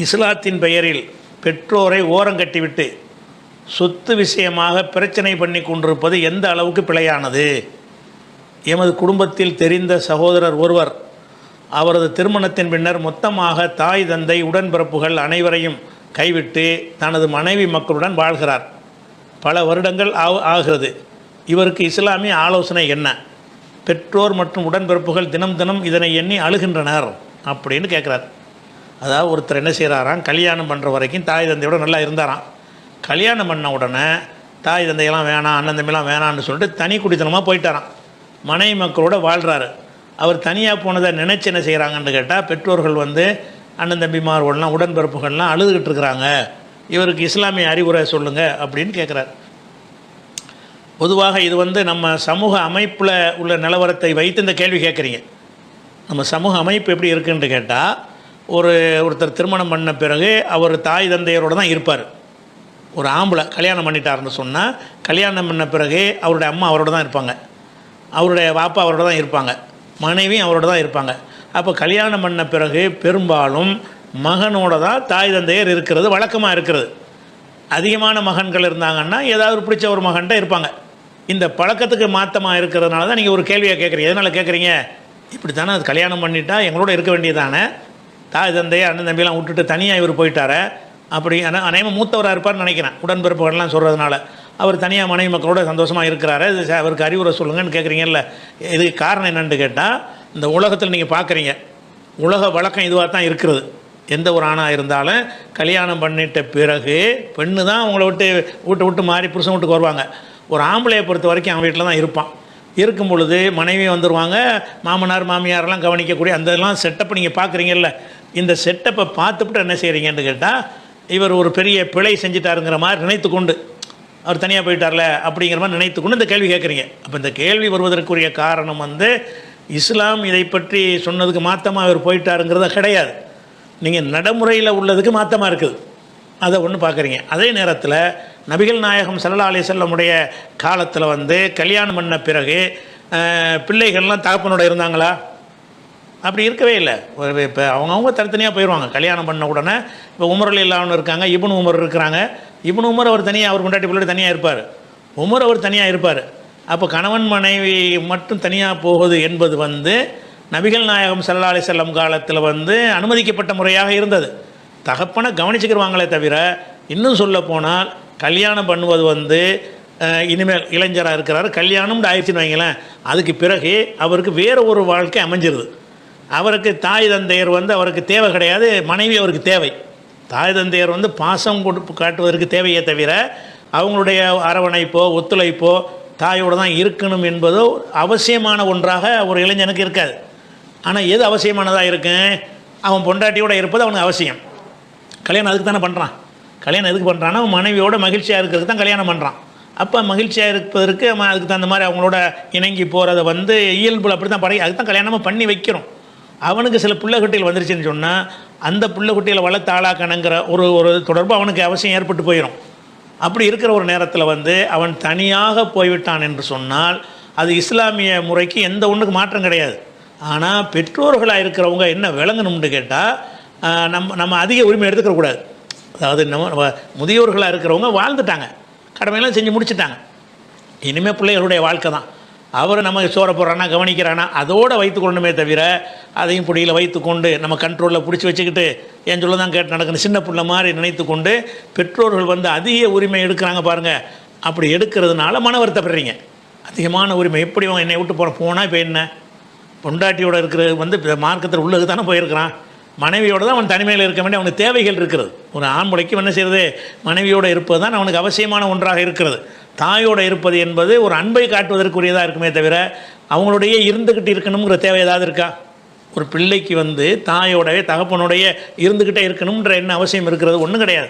இஸ்லாத்தின் பெயரில் பெற்றோரை ஓரங்கட்டிவிட்டு சொத்து விஷயமாக பிரச்சனை பண்ணி கொண்டிருப்பது எந்த அளவுக்கு பிழையானது? எமது குடும்பத்தில் தெரிந்த சகோதரர் ஒருவர் அவரது திருமணத்தின் பின்னர் மொத்தமாக தாய் தந்தை உடன்பிறப்புகள் அனைவரையும் கைவிட்டு தனது மனைவி மக்களுடன் வாழ்கிறார். பல வருடங்கள் ஆ- ஆகிறது. இவருக்கு இஸ்லாமிய ஆலோசனை என்ன? பெற்றோர் மற்றும் உடன்பிறப்புகள் தினம் தினம் இதனை எண்ணி அழுகின்றனர் அப்படின்னு கேட்குறார். அதாவது ஒருத்தர் என்ன செய்கிறாராம் கல்யாணம் பண்ணுற வரைக்கும் தாய் தந்தையோட நல்லா இருந்தாராம். கல்யாணம் பண்ண உடனே தாய் தந்தையெல்லாம் வேணாம் அண்ணன் தம்பிலாம் வேணான்னு சொல்லிட்டு தனி குடித்தனமாக போயிட்டாராம். மனைவி மக்களோட வாழ்கிறாரு அவர் தனியாக போனதை நினைச்சு என்ன செய்கிறாங்கன்னு கேட்டால் பெற்றோர்கள் வந்து அண்ணன் தம்பிமார்கள்லாம் உடன்பிறப்புகள்லாம் அழுதுகிட்டு இருக்கிறாங்க. இவருக்கு இஸ்லாமிய அறிவுரை சொல்லுங்கள் அப்படின்னு கேட்குறாரு பொதுவாக இது வந்து நம்ம சமூக அமைப்பில் உள்ள நிலவரத்தை வைத்து இந்த கேள்வி கேட்குறீங்க நம்ம சமூக அமைப்பு எப்படி இருக்குன்னு கேட்டால் ஒரு ஒருத்தர் திருமணம் பண்ண பிறகு அவர் தாய் தந்தையரோடு தான் இருப்பார். ஒரு ஆம்பளை கல்யாணம் பண்ணிட்டாருன்னு சொன்னால் கல்யாணம் பண்ண பிறகு அவருடைய அம்மா அவரோட தான் இருப்பாங்க. அவருடைய பாப்பா அவரோட தான் இருப்பாங்க. மனைவியும் அவரோட தான் இருப்பாங்க. அப்போ கல்யாணம் பண்ண பிறகு பெரும்பாலும் மகனோட தான் தாய் தந்தையர் இருக்கிறது வழக்கமாக இருக்கிறது. அதிகமான மகன்கள் இருந்தாங்கன்னா ஏதாவது பிடிச்ச ஒரு மகன்கிட்ட இருப்பாங்க. இந்த பழக்கத்துக்கு மாற்றமாக இருக்கிறதுனால தான் நீங்கள் ஒரு கேள்வியை கேட்குறீங்க எதனால் கேட்குறீங்க இப்படி தானே அது கல்யாணம் பண்ணிட்டா எங்களோட இருக்க வேண்டியதானே? தாய் தந்தையை அண்ணன் தம்பியெல்லாம் விட்டுட்டு தனியாக இவர் போயிட்டார. அப்படி ஆனால் அநேகமாக மூத்தவராக இருப்பார்னு நினைக்கிறேன். உடன்பிறப்புகள்லாம் சொல்கிறதுனால அவர் தனியாக மனைவி மக்களோட சந்தோஷமாக இருக்கிறாரு. இது அவருக்கு அறிவுரை சொல்லுங்கன்னு கேட்குறீங்கல்ல இதுக்கு காரணம் என்னென்னு கேட்டால் இந்த உலகத்தில் நீங்கள் பார்க்குறீங்க உலக வழக்கம் இதுவாக தான் இருக்கிறது. எந்த ஒரு ஆணாக இருந்தாலும் கல்யாணம் பண்ணிட்ட பிறகு பெண்ணு தான் அவங்கள விட்டு வீட்டை விட்டு மாறி புருஷன் வீட்டுக்கு வருவாங்க. ஒரு ஆம்பளையை பொறுத்த வரைக்கும் அவன் வீட்டில் தான் இருப்பான். இருக்கும் பொழுது மனைவி வந்துடுவாங்க மாமனார் மாமியாரெல்லாம் கவனிக்கக்கூடிய அந்த இதெல்லாம் செட்டப் நீங்கள் பார்க்குறீங்கல்ல இந்த செட்டப்பை பார்த்துப்புட்டு என்ன செய்கிறீங்கன்னு கேட்டால் இவர் ஒரு பெரிய பிழை செஞ்சிட்டாருங்கிற மாதிரி நினைத்து கொண்டு அவர் தனியாக போயிட்டார்ல அப்படிங்கிற மாதிரி நினைத்து கொண்டு இந்த கேள்வி கேட்குறீங்க அப்போ இந்த கேள்வி வருவதற்குரிய காரணம் வந்து இஸ்லாம் இதை பற்றி சொன்னதுக்கு மாற்றமாக அவர் போயிட்டாருங்கிறத கிடையாது. நீங்கள் நடைமுறையில் உள்ளதுக்கு மாற்றமாக இருக்குது. அதை ஒன்று பார்க்குறீங்க அதே நேரத்தில் நபிகள் நாயகம் சல்லா அலி செல்லமுடைய காலத்தில் வந்து கல்யாணம் பண்ண பிறகு பிள்ளைகள்லாம் தகப்பனோட இருந்தாங்களா? அப்படி இருக்கவே இல்லை. ஒரு இப்போ அவங்கவுங்க தனித்தனியாக போயிடுவாங்க கல்யாணம் பண்ண உடனே இப்போ உமரில் இல்லாமல் இருக்காங்க இபுன் உமர் இருக்கிறாங்க. இபுன் உமர் அவர் தனியாக அவர் கொண்டாட்டி பிள்ளை தனியாக இருப்பார். உமர் அவர் தனியாக இருப்பார். அப்போ கணவன் மனைவி மட்டும் தனியாக போகுது என்பது வந்து நபிகள் நாயகம் சல்லா அலி செல்லம் காலத்தில் வந்து அனுமதிக்கப்பட்ட முறையாக இருந்தது. தகப்பனை கவனிச்சுக்கிடுவாங்களே தவிர இன்னும் சொல்ல போனால் கல்யாணம் பண்ணுவது வந்து இனிமேல் இளைஞராக இருக்கிறாரு. கல்யாணம்னு ஆயிடுச்சுன்னு வைங்களேன். அதுக்கு பிறகு அவருக்கு வேறு ஒரு வாழ்க்கை அமைஞ்சிருது. அவருக்கு தாய் தந்தையர் வந்து அவருக்கு தேவை கிடையாது மனைவி அவருக்கு தேவை. தாய் தந்தையர் வந்து பாசம் கொடுப்பு காட்டுவதற்கு தேவையே தவிர அவங்களுடைய அரவணைப்போ ஒத்துழைப்போ தாயோடு தான் இருக்கணும் என்பதோ அவசியமான ஒன்றாக ஒரு இளைஞனுக்கு இருக்காது. ஆனால் எது அவசியமானதாக இருக்கும் அவன் பொண்டாட்டியோட இருப்பது அவனுக்கு அவசியம். கல்யாணம் அதுக்கு தானே பண்ணுறான் கல்யாணம் எதுக்கு பண்ணுறான்னா அவன் மனைவியோட மகிழ்ச்சியாக இருக்கிறதுக்கு தான் கல்யாணம் பண்ணுறான் அப்போ மகிழ்ச்சியாக இருப்பதற்கு அவன் அதுக்கு தகுந்த மாதிரி அவங்களோட இணங்கி போகிறத வந்து இயல்பு அப்படி தான் பழகி அதுக்கு தான் கல்யாணமாக பண்ணி வைக்கிறோம். அவனுக்கு சில புள்ள குட்டிகள் வந்துருச்சுன்னு சொன்னால் அந்த புள்ள வளர்த்து ஆளாக்கணுங்கிற ஒரு ஒரு தொடர்பு அவனுக்கு அவசியம் ஏற்பட்டு போயிடும் அப்படி இருக்கிற ஒரு நேரத்தில் வந்து அவன் தனியாக போய்விட்டான் என்று சொன்னால் அது இஸ்லாமிய முறைக்கு எந்த ஒன்றுக்கு மாற்றம் கிடையாது. ஆனால் பெற்றோர்களாக இருக்கிறவங்க என்ன விளங்கணும்னு கேட்டால் நம்ம நம்ம அதிக உரிமை எடுத்துக்கக்கூடாது அதாவது நம்ம முதியோர்களாக இருக்கிறவங்க வாழ்ந்துட்டாங்க. கடமையெல்லாம் செஞ்சு முடிச்சுட்டாங்க. இனிமேல் பிள்ளைகளுடைய வாழ்க்கை தான். அவர் நம்ம சோற போடுறானா கவனிக்கிறானா அதோடு வைத்துக்கொள்ளணுமே தவிர அதையும் பிடியில் வைத்துக்கொண்டு நம்ம கண்ட்ரோலில் பிடிச்சி வச்சுக்கிட்டு என் சொல்ல தான் கேட்டு நடக்கணும் சின்ன பிள்ளை மாதிரி நினைத்து கொண்டு பெற்றோர்கள் வந்து அதிக உரிமை எடுக்கிறாங்க பாருங்கள் அப்படி எடுக்கிறதுனால மன வருத்தப்படுறீங்க. அதிகமான உரிமை. எப்படி அவன் என்னை விட்டு போகிற போனால் இப்போ என்ன? பொண்டாட்டியோட இருக்கிறது வந்து மார்க்கத்தில் உள்ளது தானே போயிருக்கிறான். மனைவியோடு தான் அவன் தனிமையில் இருக்க வேண்டிய அவனுக்கு தேவைகள் இருக்கிறது. ஒரு ஆம்பளைக்கு என்ன செய்கிறது மனைவியோடு இருப்பது தான் அவனுக்கு அவசியமான ஒன்றாக இருக்கிறது. தாயோடு இருப்பது என்பது ஒரு அன்பை காட்டுவதற்குரியதாக இருக்குமே தவிர அவங்களுடைய இருந்துக்கிட்டு இருக்கணுங்கிற தேவை ஏதாவது இருக்கா? ஒரு பிள்ளைக்கு வந்து தாயோடவே தகப்பனுடைய இருந்துக்கிட்டே இருக்கணுன்ற என்ன அவசியம் இருக்கிறது ஒன்றும் கிடையாது.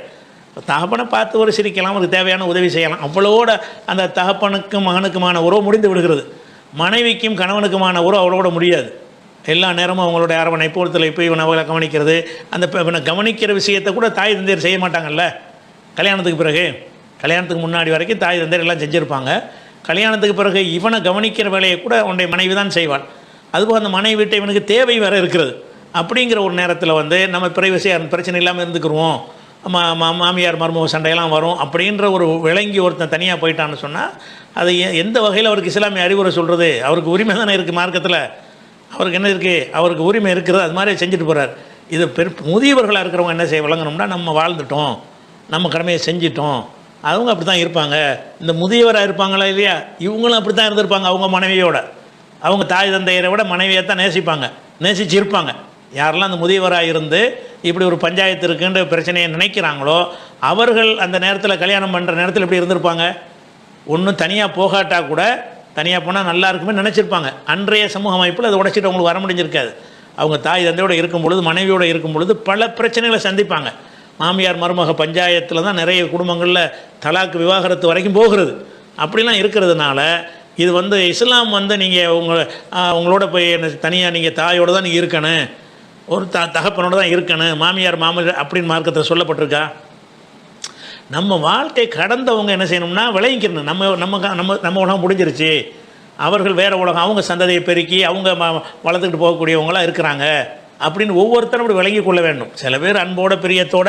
தகப்பனை பார்த்து ஒரு சிரிக்கலாம் அவருக்கு தேவையான உதவி செய்யலாம். அவ்வளோட அந்த தகப்பனுக்கும் மகனுக்குமான உறவு முடிந்து விடுகிறது. மனைவிக்கும் கணவனுக்குமான உறவு அவளோட முடியாது. எல்லா நேரமும் அவங்களுடைய அரவணைப்பு போய் இவனை அவளை கவனிக்கிறது. அந்த இவனை கவனிக்கிற விஷயத்தை கூட தாய் தந்தையர் செய்ய மாட்டாங்கல்ல? கல்யாணத்துக்கு பிறகு? கல்யாணத்துக்கு முன்னாடி வரைக்கும் தாய் தந்தையர் எல்லாம் செஞ்சுருப்பாங்க. கல்யாணத்துக்கு பிறகு இவனை கவனிக்கிற வேலையை கூட உன்னுடைய மனைவி தான் செய்வாள். அதுபோக அந்த மனைவி வீட்டை இவனுக்கு தேவை வேறு இருக்கிறது. அப்படிங்கிற ஒரு நேரத்தில் வந்து நம்ம பிரைவசியாக பிரச்சனை இல்லாமல் இருந்துக்கிருவோம். மா மா- மாமியார் மருமக சண்டையெல்லாம் வரும் அப்படின்ற ஒரு விளங்கி ஒருத்தன் தனியாக போயிட்டான்னு சொன்னால் அது எ- எந்த வகையில் அவருக்கு இஸ்லாமிய அறிவுரை சொல்கிறது அவருக்கு உரிமை தானே இருக்குது மார்க்கத்தில்? அவருக்கு என்ன இருக்குது அவருக்கு உரிமை இருக்கிறது அது மாதிரி செஞ்சுட்டு போகிறார் இது பெரு முதியவர்களாக இருக்கிறவங்க என்ன செய்ய விளங்கணும்னா நம்ம வாழ்ந்துட்டோம். நம்ம கடமையை செஞ்சிட்டோம். அவங்க அப்படி தான் இருப்பாங்க. இந்த முதியவராக இருப்பாங்களா இல்லையா? இவங்களும் அப்படி தான் இருந்திருப்பாங்க அவங்க மனைவியோட. அவங்க தாய் தந்தையரை விட மனைவியை தான் நேசிப்பாங்க. நேசிச்சு இருப்பாங்க யாரெல்லாம் அந்த முதியவராக இருந்து இப்படி ஒரு பஞ்சாயத்து இருக்குன்ற பிரச்சனையை நினைக்கிறாங்களோ அவர்கள் அந்த நேரத்தில் கல்யாணம் பண்ணுற நேரத்தில் இப்படி இருந்திருப்பாங்க? ஒன்றும் தனியாக போகாட்டா கூட தனியாக போனால் நல்லா இருக்குமே நினச்சிருப்பாங்க. அன்றைய சமூக அமைப்பில் அதை உடைச்சிட்டு அவங்களுக்கு வர முடிஞ்சிருக்காது. அவங்க தாய் தந்தையோடு இருக்கும் பொழுது மனைவியோடு இருக்கும் பொழுது பல பிரச்சனைகளை சந்திப்பாங்க. மாமியார் மருமக பஞ்சாயத்தில் தான் நிறைய குடும்பங்களில் தலாக்கு விவாகரத்து வரைக்கும் போகிறது. அப்படிலாம் இருக்கிறதுனால இது வந்து இஸ்லாம் வந்து நீங்கள் உங்கள் உங்களோட போய் தனியாக நீங்கள் தாயோடு தான் நீங்கள் இருக்கணும். ஒரு த தகப்பனோடு தான் இருக்கணும். மாமியார் மாமியார் அப்படின்னு மார்க்கத்தில் சொல்லப்பட்டிருக்கா? நம்ம வாழ்க்கை கடந்தவங்க என்ன செய்யணும்னா விளைவிக்கணும் நம்ம நம்ம க- நம்ம நம்ம உலகம் முடிஞ்சிருச்சு. அவர்கள் வேறு உலகம். அவங்க சந்ததியை பெருக்கி அவங்க வளர்த்துக்கிட்டு போகக்கூடியவங்களாம் இருக்கிறாங்க. அப்படின்னு ஒவ்வொருத்தரும் அப்படி விளங்கி கொள்ள வேண்டும். சில பேர் அன்போட பிரியத்தோட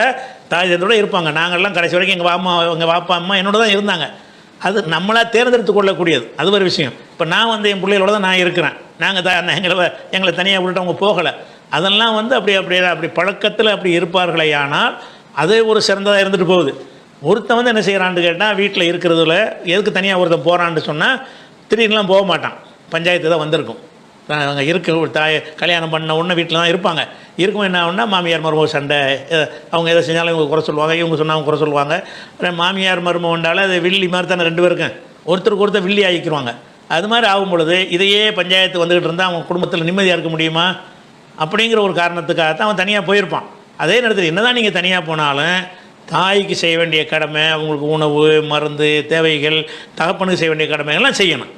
தாய் தந்தோட இருப்பாங்க. நாங்கள்லாம் கடைசி வரைக்கும் எங்கள் வாமா எங்கள் வாப்பா அம்மா என்னோட தான் இருந்தாங்க. அது நம்மளாக தேர்ந்தெடுத்து கொள்ளக்கூடியது. அது ஒரு விஷயம். இப்போ நான் வந்து என் பிள்ளைகளோட தான் நான் இருக்கிறேன். நாங்கள் தான் எங்களை எங்களை தனியாக விட்டுட்டு அவங்க போகலை. அதெல்லாம் வந்து அப்படி அப்படி அப்படி பழக்கத்தில் அப்படி இருப்பார்களே ஆனால் அதே ஒரு சிறந்ததாக இருந்துட்டு போகுது. ஒருத்தன் வந்து என்ன செய்கிறான்னு கேட்டால் வீட்டில் இருக்கிறதுல எதுக்கு தனியாக ஒருத்தன் போகிறான்னு சொன்னால் திடீர்னுலாம் போக மாட்டான். பஞ்சாயத்து தான் வந்திருக்கும். அங்கே இருக்க ஒரு தாய் கல்யாணம் பண்ண உடனே வீட்டில் தான் இருப்பாங்க. இருக்கும் என்ன ஆகும்னா மாமியார் மருமக சண்டை அவங்க எதை செஞ்சாலும் இவங்க குறை சொல்லுவாங்க இவங்க சொன்னால் அவங்க குறை சொல்லுவாங்க. அப்புறம் மாமியார் மருமக உண்டால அது வில்லி மாதிரி தானே ரெண்டு பேருக்கும். ஒருத்தருக்கு ஒருத்தர் வில்லி ஆகிக்கிருவாங்க அது மாதிரி ஆகும் பொழுது இதையே பஞ்சாயத்து வந்துக்கிட்டு இருந்தால் அவங்க குடும்பத்தில் நிம்மதியாக இருக்க முடியுமா? அப்படிங்கிற ஒரு காரணத்துக்காக தான் அவன் தனியாக போயிருப்பான். அதே நேரத்தில் என்னதான் நீங்கள் தனியாக போனாலும் தாய்க்கு செய்ய வேண்டிய கடமை அவங்களுக்கு உணவு மருந்து தேவைகள் தகப்பனுக்கு செய்ய வேண்டிய கடமைகள்லாம் செய்யணும்.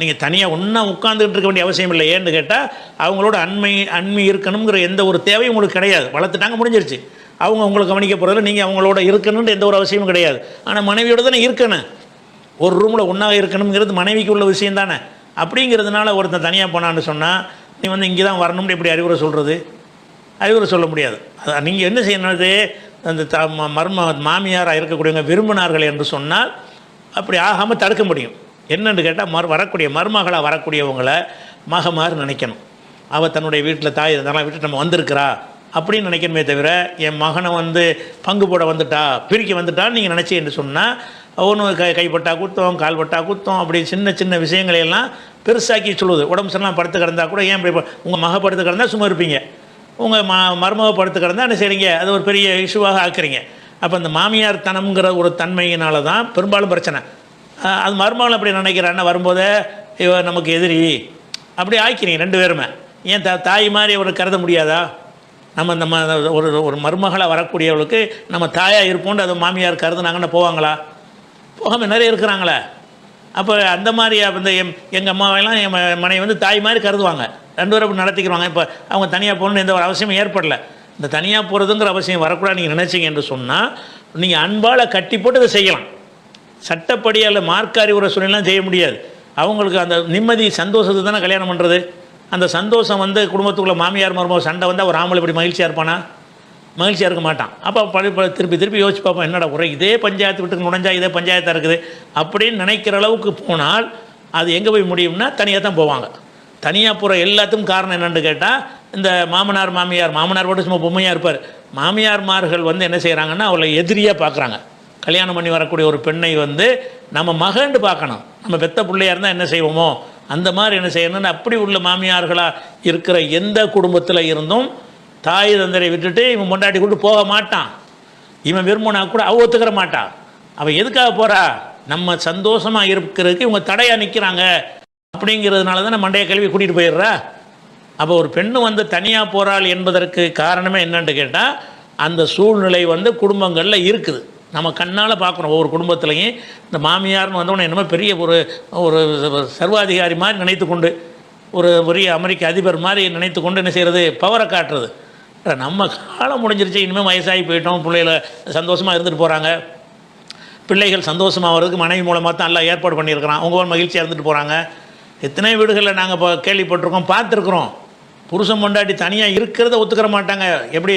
நீங்கள் தனியாக ஒன்றா உட்காந்துக்கிட்டு இருக்க வேண்டிய அவசியம் இல்லை. ஏன்னு கேட்டால் அவங்களோட அண்மை அண்மை இருக்கணுங்கிற எந்த ஒரு தேவையும் உங்களுக்கு கிடையாது. வளர்த்துட்டாங்க முடிஞ்சிருச்சு. அவங்க உங்களை கவனிக்க போகிறதில்ல நீங்கள் அவங்களோட இருக்கணுன்ற எந்த ஒரு அவசியமும் கிடையாது. ஆனால் மனைவியோட தானே இருக்கணும். ஒரு ரூமில் ஒன்றாக இருக்கணுங்கிறது மனைவிக்கு உள்ள விஷயம் தானே. அப்படிங்கிறதுனால ஒருத்தன் தனியாக போனான்னு சொன்னால் நீ வந்து இங்கே தான் வரணும்னு எப்படி அறிவுரை சொல்கிறது அறிவுரை சொல்ல முடியாது. அதான் நீங்கள் என்ன செய்யணுது அந்த த மர்ம மாமியாராக இருக்கக்கூடியவங்க விரும்பினார்கள் என்று சொன்னால் அப்படி ஆகாமல் தடுக்க முடியும். என்னென்னு கேட்டால் மறு வரக்கூடிய மருமகளாக வரக்கூடியவங்களை மகமாறு நினைக்கணும். அவள் தன்னுடைய வீட்டில் தாய் இதெல்லாம் விட்டு நம்ம வந்திருக்கிறா அப்படின்னு நினைக்கணுமே தவிர என் மகனை வந்து பங்கு போட வந்துட்டா பிரிக்க வந்துட்டான்னு நீங்கள் நினச்சி என்று சொன்னால் ஒன்று கை கைப்பட்டா குத்தம் கால்பட்டா குத்தம் அப்படி சின்ன சின்ன விஷயங்களையெல்லாம் பெருசாக்கி சொல்லுவது உடம்பு சரியில்லாம படுத்து கிடந்தா கூட ஏன் இப்படி உங்கள் மக படுத்து கிடந்தா சும்மா இருப்பீங்க. உங்கள் ம மருமக படுத்து கிடந்தா என்ன செய்கிறீங்க அது ஒரு பெரிய இஷ்யூவாக ஆக்குறீங்க. அப்போ இந்த மாமியார் தனம்ங்கிற ஒரு தன்மையினால தான் பெரும்பாலும் பிரச்சனை. அது மருமகள் அப்படி நினைக்கிறான்னு வரும்போதே இவ நமக்கு எதிரி. அப்படி ஆக்கினீங்க ரெண்டு பேருமே. ஏன் தா தாய் மாதிரி ஒரு கருத முடியாதா? நம்ம நம்ம ஒரு ஒரு மருமகளாக வரக்கூடியவளுக்கு நம்ம தாயாக இருப்போம்னு அது மாமியார் கருதுனாங்கன்னா போவாங்களா? போகாமல் நிறைய இருக்கிறாங்களே. அப்போ அந்த மாதிரி அந்த எம் எங்கள் அம்மாவெல்லாம் என் மனைவி வந்து தாய் மாதிரி கருதுவாங்க. ரெண்டு பேரும் அப்படி நடத்திக்கிறாங்க இப்போ அவங்க தனியாக போகணுன்னு எந்த ஒரு அவசியமும் ஏற்படல. இந்த தனியாக போகிறதுங்கிற அவசியம் வரக்கூடாது நீங்கள் நினச்சிங்க என்று சொன்னால் நீங்கள் அன்பால் கட்டி போட்டு இதை செய்யலாம். சட்டப்படி அல்ல மார்க்க அறிவுரை சொல்லலாம் செய்ய முடியாது. அவங்களுக்கு அந்த நிம்மதி சந்தோஷத்தை தானே கல்யாணம் பண்ணுறது அந்த சந்தோஷம் வந்து குடும்பத்துக்குள்ள மாமியார் மருமக சண்டை வந்தால் ஒரு ஆம்பளை இப்படி மகிழ்ச்சியாக இருப்பானா? மகிழ்ச்சியாக இருக்க மாட்டான். அப்போ பழி திருப்பி திருப்பி யோசிச்சு பார்ப்போம் என்னடா குறை? இதே பஞ்சாயத்து வீட்டுக்கு நுழைஞ்சா இதே பஞ்சாயத்தாக இருக்குது? அப்படின்னு நினைக்கிற அளவுக்கு போனால் அது எங்கே போய் முடியும்னா தனியாக தான் போவாங்க. தனியாக போகிற எல்லாத்துக்கும் காரணம் என்னென்னு கேட்டால் இந்த மாமனார் மாமியார் மாமனார் மட்டும் சும்மா பொம்மையாக இருப்பார். மாமியார்மார்கள் வந்து என்ன செய்கிறாங்கன்னா அவளை எதிரியாக பார்க்குறாங்க கல்யாணம் பண்ணி வரக்கூடிய ஒரு பெண்ணை வந்து நம்ம மகண்டு பார்க்கணும். நம்ம பெத்த பிள்ளையாக இருந்தால் என்ன செய்வோமோ? அந்த மாதிரி என்ன செய்யணும்னு அப்படி உள்ள மாமியார்களாக இருக்கிற எந்த குடும்பத்தில் இருந்தும் தாய் தந்தரை விட்டுட்டு இவன் கொண்டாட்டி கொண்டு போக மாட்டான். இவன் விரும்பினா கூட அவ ஒத்துக்கிற மாட்டான் அவன் எதுக்காக போகிறா நம்ம சந்தோஷமாக இருக்கிறதுக்கு இவங்க தடையாக நிற்கிறாங்க அப்படிங்கிறதுனால தான் மண்டைய கல்வி கூட்டிகிட்டு போயிடுறா. அப்போ ஒரு பெண்ணு வந்து தனியாக போகிறாள் என்பதற்கு காரணமே என்னென்னு கேட்டால் அந்த சூழ்நிலை வந்து குடும்பங்களில் இருக்குது. நம்ம கண்ணால் பார்க்குறோம் ஒவ்வொரு குடும்பத்துலையும். இந்த மாமியார்னு வந்தவொடனே என்னமோ பெரிய ஒரு ஒரு சர்வாதிகாரி மாதிரி நினைத்து கொண்டு ஒரு பெரிய அமெரிக்க அதிபர் மாதிரி நினைத்து கொண்டு என்ன செய்கிறது பவரை காட்டுறது. நம்ம காலம் முடிஞ்சிருச்சு இனிமேல் வயசாகி போயிட்டோம் பிள்ளைகளை சந்தோஷமாக இருந்துட்டு போகிறாங்க பிள்ளைகள் சந்தோஷமாக வர்றதுக்கு மனைவி மூலமாக தான் எல்லாம் ஏற்பாடு பண்ணியிருக்கிறான். அவங்க ஒரு மகிழ்ச்சியாக இருந்துட்டு போகிறாங்க எத்தனை வீடுகளில் நாங்கள் இப்போ கேள்விப்பட்டிருக்கோம் பார்த்துருக்குறோம். புருஷன் பொண்டாட்டி தனியாக இருக்கிறத ஒத்துக்கிற மாட்டாங்க. எப்படி?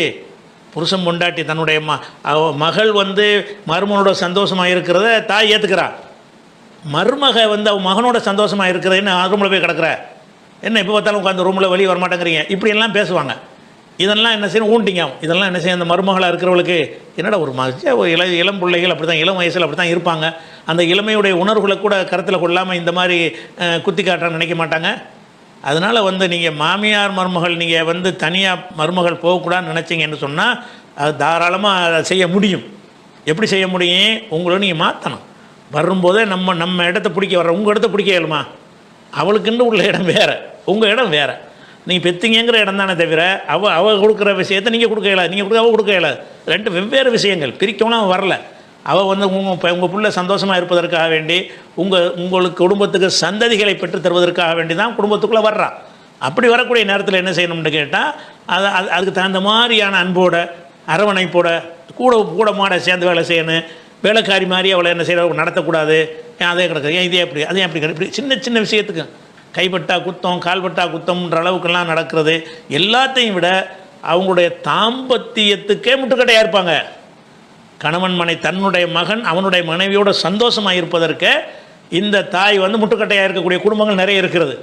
புருஷன் பொண்டாட்டி தன்னுடைய ம மகள் வந்து மருமனோட சந்தோஷமாக இருக்கிறத தாய் ஏற்றுக்கிறா மருமக வந்து அவன் மகனோட சந்தோஷமாக இருக்கிற என்ன ரூமில் போய் கிடக்குற? என்ன இப்போ பார்த்தாலும் உட்காந்து ரூமில் வெளியே வர மாட்டேங்கிறீங்க பேசுவாங்க. இதெல்லாம் என்ன செய்யணும்? ஊண்டிங்க. இதெல்லாம் என்ன செய்யும் அந்த மருமகளாக இருக்கிறவளுக்கு என்னடா ஒரு மச்ச ஒரு இள இளம் பிள்ளைகள் அப்படி தான் இளம் வயசில் அப்படி தான் இருப்பாங்க. அந்த இளமையுடைய உணர்வுகளை கூட கருத்தில் கொள்ளாமல் இந்த மாதிரி குத்தி காட்டுறான்னு நினைக்க மாட்டாங்க. அதனால் வந்து நீங்கள் மாமியார் மருமகள் நீங்கள் வந்து தனியாக மருமகள் போகக்கூடாதுன்னு நினச்சிங்கன்னு சொன்னால் அது தாராளமாக அதை செய்ய முடியும். எப்படி செய்ய முடியும்? உங்களை நீங்கள் மாற்றணும் வரும்போதே நம்ம நம்ம இடத்த பிடிக்க வர உங்கள் இடத்த பிடிக்க இயலுமா? அவளுக்குன்னு உள்ள இடம் வேறு. உங்கள் இடம் வேறு. நீங்கள் பெத்திங்கிற இடம் தானே தவிர அவள் அவள் கொடுக்குற விஷயத்தை நீங்கள் கொடுக்க இயலாது. நீங்கள் கொடுக்க அவள் கொடுக்க இயலாது. ரெண்டு வெவ்வேறு விஷயங்கள். பிரிக்கவும் அவன் வரல. அவள் வந்து உங்கள் இப்போ உங்கள் பிள்ளை சந்தோஷமாக இருப்பதற்காக வேண்டி உங்கள் உங்களுக்கு குடும்பத்துக்கு சந்ததிகளை பெற்று தருவதற்காக வேண்டி தான் குடும்பத்துக்குள்ளே வர்றான் அப்படி வரக்கூடிய நேரத்தில் என்ன செய்யணும்னு கேட்டால் அது அது அதுக்கு தகுந்த மாதிரியான அன்போட அரவணைப்போட கூட கூட மாட சேர்ந்து வேலை செய்யணும் வேலைக்காரி மாதிரி அவளை என்ன செய்கிற நடத்தக்கூடாது. ஏன் அதே கிடக்குது ஏன் இதே அப்படி அதே அப்படி கிடக்கு இப்படி சின்ன சின்ன விஷயத்துக்கு. கைப்பட்டா குத்தம் கால்பட்டா குத்தம்ன்ற அளவுக்கெல்லாம் நடக்கிறது. எல்லாத்தையும் விட அவங்களுடைய தாம்பத்தியத்துக்கே முட்டுக்கட்டையாக இருப்பாங்க. கணவன் மனை தன்னுடைய மகன் அவனுடைய மனைவியோட சந்தோஷமாக இருப்பதற்கு இந்த தாய் வந்து முட்டுக்கட்டையாக இருக்கக்கூடிய குடும்பங்கள் நிறைய இருக்கிறது.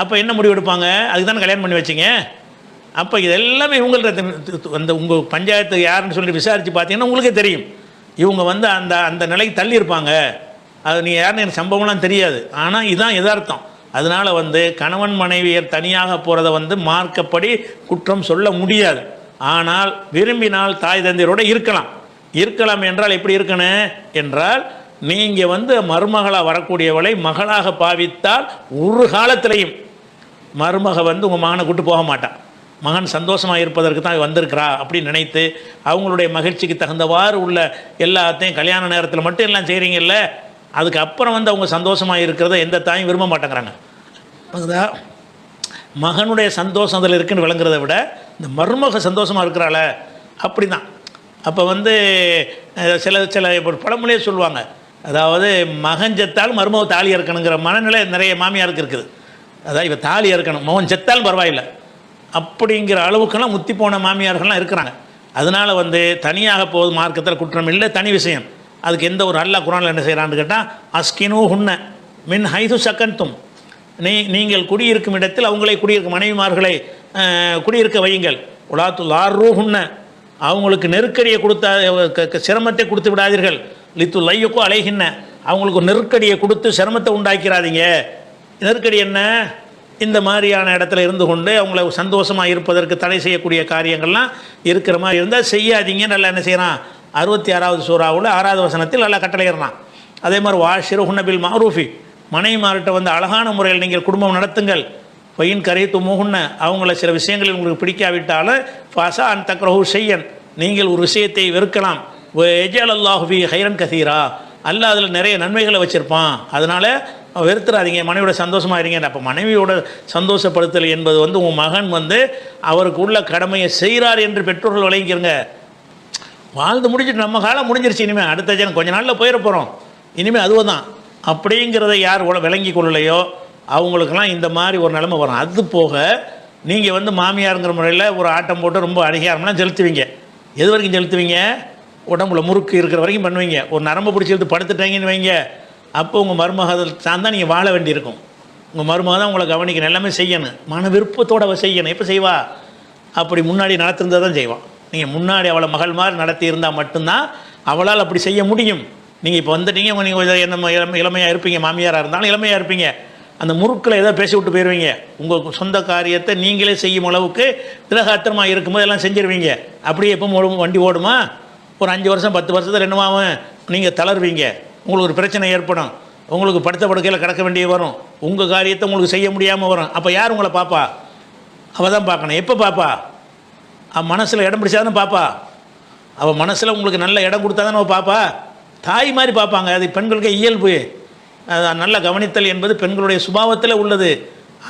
அப்போ என்ன முடிவு எடுப்பாங்க? அதுக்கு தானே கல்யாணம் பண்ணி வச்சிங்க? அப்போ இது எல்லாமே இவங்கள்ட்ட அந்த உங்கள் பஞ்சாயத்து யாருன்னு சொல்லி விசாரித்து பார்த்தீங்கன்னா உங்களுக்கே தெரியும். இவங்க வந்து அந்த அந்த நிலைக்கு தள்ளியிருப்பாங்க. அது நீ யாருன்னு எனக்கு சம்பவம்லாம் தெரியாது. ஆனால் இதுதான் எதார்த்தம். அதனால் வந்து கணவன் மனைவியர் தனியாக போகிறத வந்து மார்க்கப்படி குற்றம் சொல்ல முடியாது. ஆனால் விரும்பினால் தாய் தந்தையரோட இருக்கலாம். இருக்கலாம் என்றால் எப்படி இருக்கணும் என்றால் நீங்கள் வந்து மருமகளாக வரக்கூடியவளை மகளாக பாவித்தால் ஒரு காலத்திலையும் மருமக வந்து உங்கள் மகனை கூட்டு போக மாட்டான் மகன் சந்தோஷமாக இருப்பதற்கு தான் வந்திருக்கிறா அப்படின்னு நினைத்து அவங்களுடைய மகிழ்ச்சிக்கு தகுந்தவாறு உள்ள எல்லாத்தையும் கல்யாண நேரத்தில் மட்டும் எல்லாம் செய்கிறீங்கல்ல அதுக்கு அப்புறம் வந்து அவங்க சந்தோஷமாக இருக்கிறத எந்த தாயும் விரும்ப மாட்டேங்கிறாங்க. புரியுதா? மகனுடைய சந்தோஷம் அதில் இருக்குன்னு விளங்குறத விட இந்த மருமக சந்தோஷமாக இருக்கிறாள அப்படி தான் அப்போ வந்து சில சில இப்போ பழமொழியே சொல்லுவாங்க. அதாவது மகன் செத்தால் மருமக தாலி இறக்கணுங்கிற மனநிலை நிறைய மாமியாருக்கு இருக்குது. அதாவது இப்போ தாலி இறக்கணும் மகன் செத்தாலும் பரவாயில்லை. அப்படிங்கிற அளவுக்கெல்லாம் முத்தி போன மாமியார்கள்லாம் இருக்கிறாங்க. அதனால் வந்து தனியாக போகுது மார்க்கத்தில் குற்றம் இல்லை தனி விஷயம். அதுக்கு எந்த ஒரு நல்ல குரானில் என்ன செய்கிறான்னு கேட்டால் அஸ்கினு ஹுன்ன மின் ஹைது சக்கன்தும் நீ நீங்கள் குடியிருக்கும் இடத்தில் அவங்களே குடியிருக்கும் மனைவிமார்களை குடியிருக்க வையுங்கள். உலாத்து லாரூ ஹுன்ன அவங்களுக்கு நெருக்கடியை கொடுத்தா க- சிரமத்தை கொடுத்து விடாதீர்கள். லித்து லையக்கோ அலைகின்ன. அவங்களுக்கு நெருக்கடியை கொடுத்து சிரமத்தை உண்டாக்கிறாதீங்க. நெருக்கடி என்ன? இந்த மாதிரியான இடத்துல இருந்து கொண்டு அவங்கள சந்தோஷமாக இருப்பதற்கு தடை செய்யக்கூடிய காரியங்கள்லாம் இருக்கிற மாதிரி இருந்தால் செய்யாதீங்க. நல்லா என்ன செய்கிறான் அறுபத்தி ஆறாவது சூறாவில் ஆறாவது வசனத்தில் நல்லா கட்டளையிடறான். அதே மாதிரி வாஷிரு ஹுன்னபில் மாரூஃபி. மாறிட்ட வந்து அழகான முறையில் நீங்கள் குடும்பம் நடத்துங்கள். பொயின் கரைத்து முகுன்ன அவங்கள சில விஷயங்களில் உங்களுக்கு பிடிக்காவிட்டாலும் ஃபாசா அன் தக்ரஹு செய்யன் நீங்கள் ஒரு விஷயத்தை வெறுக்கலாம். எஜல் அல்லாஹுபி ஹைரன் கசீரா. அல்ல அதில் நிறைய நன்மைகளை வச்சுருப்பான். அதனால் வெறுத்துறாதீங்க மனைவியோட சந்தோஷமாக இருங்க. அப்போ மனைவியோட சந்தோஷப்படுத்தல் என்பது வந்து உங்கள் மகன் வந்து அவருக்கு உள்ள கடமையை செய்கிறார் என்று பெற்றோர்கள் விளங்கிக்கிறங்க வாழ்ந்து முடிஞ்சிட்டு நம்ம காலம் முடிஞ்சிருச்சு இனிமேல் அடுத்த ஜனம் கொஞ்ச நாளில் போயிட போகிறோம் இனிமேல் அதுவும் தான் அப்படிங்கிறத யார் விளங்கி கொள்ளலையோ அவங்களுக்கெல்லாம் இந்த மாதிரி ஒரு நிலைமை வரும். அது போக நீங்கள் வந்து மாமியாருங்கிற முறையில் ஒரு ஆட்டம் போட்டு ரொம்ப அதிகாரம்லாம் செலுத்துவீங்க. எது வரைக்கும் செலுத்துவீங்க? உடம்புல முறுக்கு இருக்கிற வரைக்கும் பண்ணுவீங்க. ஒரு நரம்பு பிடிச்சி எடுத்து படுத்துட்டாங்கன்னு வைங்க. அப்போ உங்கள் மருமகள் தான் நீங்கள் வாழ வேண்டியிருக்கும். உங்கள் மருமக தான் உங்களை கவனிக்கணும். எல்லாமே செய்யணும். மன விருப்பத்தோடு அவள் செய்யணும். எப்போ செய்வா? அப்படி முன்னாடி நடத்திருந்தா தான் செய்வான் நீங்கள் முன்னாடி அவளை மகள் மாதிரி நடத்தி இருந்தால் மட்டும்தான் அவளால் அப்படி செய்ய முடியும். நீங்கள் இப்போ வந்துட்டீங்க நீங்கள் கொஞ்சம் என்ன இளமையாக இருப்பீங்க மாமியாராக இருந்தாலும் இளமையாக இருப்பீங்க. அந்த முறுக்கில் ஏதோ பேசி விட்டு போயிடுவீங்க உங்கள் சொந்த காரியத்தை நீங்களே செய்யும் அளவுக்கு திலகாத்திரமாக இருக்கும்போது எல்லாம் செஞ்சிருவீங்க. அப்படியே எப்போ ஓடும் வண்டி ஓடுமா? ஒரு அஞ்சு வருஷம் பத்து வருஷத்தில் என்னவாகும் நீங்கள் தளர்வீங்க. உங்களுக்கு ஒரு பிரச்சனை ஏற்படும். உங்களுக்கு படுத்த படுக்கையில் கிடக்க வேண்டிய வரும். உங்கள் காரியத்தை உங்களுக்கு செய்ய முடியாமல் வரும். அப்போ யார் உங்களை பாப்பா? அவள் தான் பார்க்கணும். எப்போ பாப்பா? அவன் மனசில் இடம் பிடிச்சாதானே பாப்பா? அவள் மனசில் உங்களுக்கு நல்ல இடம் கொடுத்தா தானே பாப்பா? தாய் மாதிரி பார்ப்பாங்க அது பெண்களுக்கு இயல்பு. நல்ல கவனித்தல் என்பது பெண்களுடைய சுபாவத்தில் உள்ளது.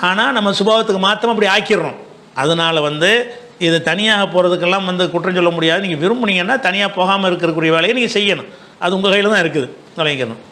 ஆனால் நம்ம சுபாவத்துக்கு மாற்றம் அப்படி ஆக்கிடுறோம். அதனால் வந்து இது தனியாக போகிறதுக்கெல்லாம் வந்து குற்றம் சொல்ல முடியாது. நீங்கள் விரும்புனீங்கன்னா தனியாக போகாமல் இருக்கக்கூடிய வேலையை நீங்கள் செய்யணும். அது உங்கள் கையில் தான் இருக்குது. தொலைக்கணும்